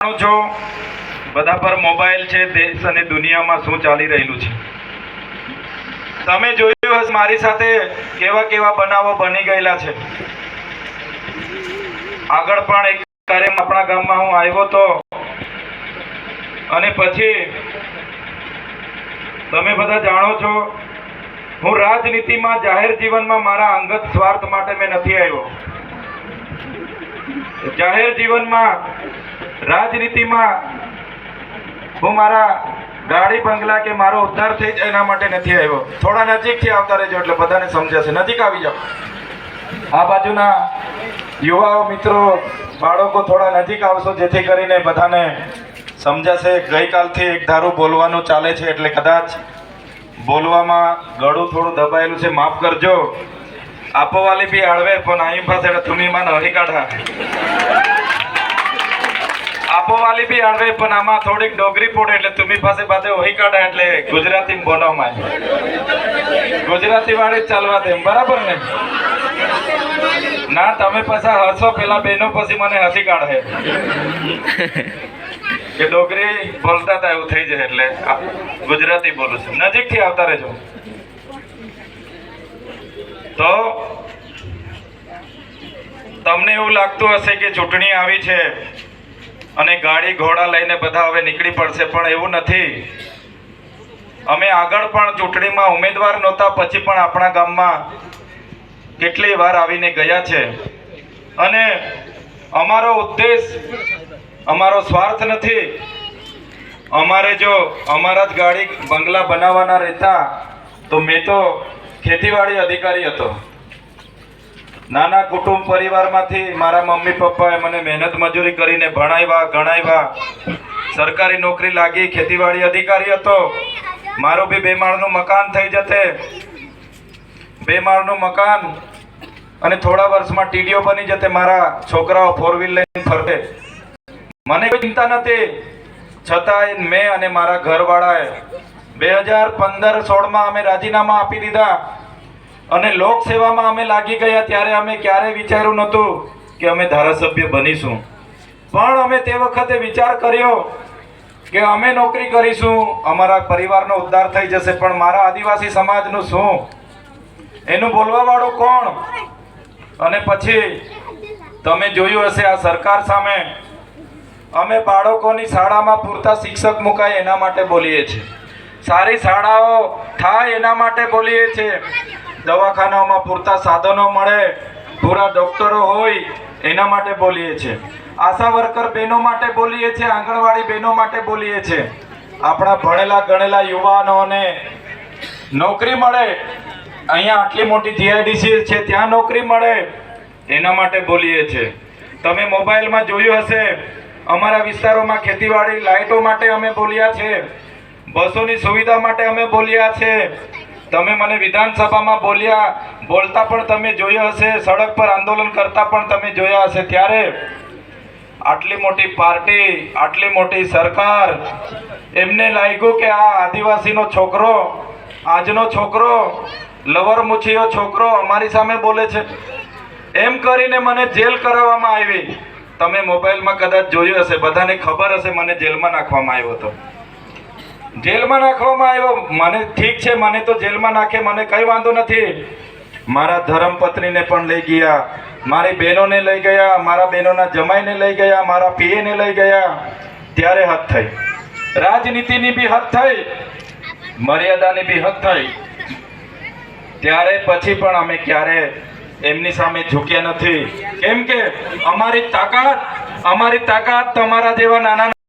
જાણો છો, બધા પર મોબાઈલ છે, દેશ અને દુનિયામાં શું ચાલી રહેલું છે. તમે જોયું હશે મારી સાથે કેવા કેવા બનાવો બની ગયેલા છે. આગળ પણ એક કાર્યક્રમ આપણા ગામમાં હું આવ્યો તો, અને પછી તમે બધા જાણો છો, હું રાજનીતિમાં જાહેર જીવનમાં મારા અંગત સ્વાર્થ માટે મેં નથી આવ્યો. જાહેર જીવનમાં રાજનીતિમાં હું મારા ગાડી બંગલા કે મારો ઉદ્ધાર થઈ જાય એના માટે નથી આવ્યો. થોડા નજીકથી આવતા રહેજો એટલે બધાને સમજાશે. નજીક આવી જાઓ. આ બાજુના યુવાઓ, મિત્રો, બાળકો થોડા નજીક આવશો જેથી કરીને બધાને સમજાશે. ગઈકાલથી એક ધારું બોલવાનું ચાલે છે એટલે કદાચ બોલવામાં ગળું થોડું દબાયેલું છે. માફ કરજો. આપોવાલી બી આળવે પણ અહીં પાસે તુમી માં હરી કાઢા આપોવાલી બી આળવે પણ આમાં થોડીક ડોગરી પડે, એટલે તુમી પાસે બાદે ઓહી કાઢા, એટલે ગુજરાતી બોલવામાં ગુજરાતી વાળી ચાલવા દે બરાબર ને? ના, તમે પાછા હસો પેલા બેનો, પછી મને હસી કાઢે કે ડોગરી બોલતા હતા, એવું થઈ જાય, એટલે ગુજરાતી બોલું છું. નજીકથી આવતા રહેજો. તો તમને એવું લાગતું હશે કે ચૂંટણી આવી છે. અને ગાડી ઘોડા લઈને બધા હવે નીકળી પડશે, પણ એવું નથી. અમે આગળ પણ ચૂંટણીમાં ઉમેદવાર નહોતા, પછી પણ આપણા ગામમાં કેટલી વાર આવીને ગયા છે. અને અમારો ઉદ્દેશ, અમારો સ્વાર્થ નથી. અમારે જો અમારા જ ગાડી બંગલા બનાવવાના રહેતા, તો મેં તો ખેતીવાડી અધિકારી હતો. નાના કુટુંબ પરિવારમાંથી મારા મમ્મી પપ્પાએ મને મહેનત મજૂરી કરીને ભણાવ્યા, ગણાવ્યા. સરકારી નોકરી લાગી, ખેતીવાડી અધિકારી હતો. મારું બી બે માળનું મકાન થઈ જતે બે માળનું મકાન અને થોડા વર્ષમાં ટીડીઓ બની જતે મારા છોકરાઓ ફોર વ્હીલ લઈને ફરતે મને કોઈ ચિંતા નથી. છતાંય મેં અને મારા ઘરવાળાએ બે હજાર પંદર સોળમાં અમે રાજીનામા આપી દીધા. અને લોકસેવામાં અમે લાગી ગયા ત્યારે અમે ક્યારે વિચાર્યું નહોતું કે અમે ધારાસભ્ય બનીશું. પણ અમે તે વખતે વિચાર કર્યો કે અમે નોકરી કરીશું, અમારા પરિવારનો ઉદ્ધાર થઈ જશે, પણ મારા આદિવાસી સમાજનું શું? એનું બોલવાવાળું કોણ? અને પછી તમે જોયું હશે આ સરકાર સામે અમે બાળકોની શાળામાં પૂરતા શિક્ષક મુકાય એના માટે બોલીએ છીએ. સારી શાળાઓ થાય એના માટે બોલીએ છીએ. દવાખાનાઓમાં પૂરતા સાધનો મળે, પૂરા ડોક્ટરો હોય, એના માટે બોલીએ છીએ. આશા વર્કર બહેનો માટે બોલીએ છીએ, આંગણવાડી બહેનો માટે બોલીએ છીએ. આપણા ભણેલા ગણેલા યુવાનોને નોકરી મળે, અહીંયા આટલી મોટી જીઆઈડીસી છે, ત્યાં નોકરી મળે, એના માટે બોલીએ છીએ. તમે મોબાઈલમાં જોયું હશે, અમારા વિસ્તારોમાં ખેતીવાડી લાઇટો માટે અમે બોલ્યા છે, બસોની સુવિધા માટે અમે બોલ્યા છે તમે મને વિધાનસભામાં બોલ્યા, બોલતા પણ તમે જોયા હશે, સડક પર આંદોલન કરતા પણ તમે જોયા હશે. ત્યારે આટલી મોટી પાર્ટી, આટલી મોટી સરકાર, એમને લાગ્યું કે આ આદિવાસીનો છોકરો, આજનો છોકરો, લવર મુછીયો છોકરો અમારી સામે બોલે છે. એમ કરીને મને જેલ કરાવવામાં આવી. તમે મોબાઈલમાં કદાચ જોયું હશે, બધાને ખબર હશે, મને જેલમાં નાખવામાં આવ્યો હતો. જેલમાં નાખવામાં આવ્યો. મને ઠીક છે, મને તો જેલમાં નાખે, મને કઈ વાંધો નથી. મારા ધર્મપત્નીને પણ લઈ ગયા. મારી બહેનોને લઈ ગયા, મારા બહેનોના જમાઈને લઈ ગયા, મારા પીએને લઈ ગયા. ત્યારે હદ થઈ. રાજનીતિની બી હદ થઈ. મર્યાદાની બી હદ થઈ. ત્યારે પછી પણ અમે ક્યારે એમની સામે ઝૂક્યા નથી. કેમ કે અમારી તાકાત અમારી તાકાત તમારા જેવા નાના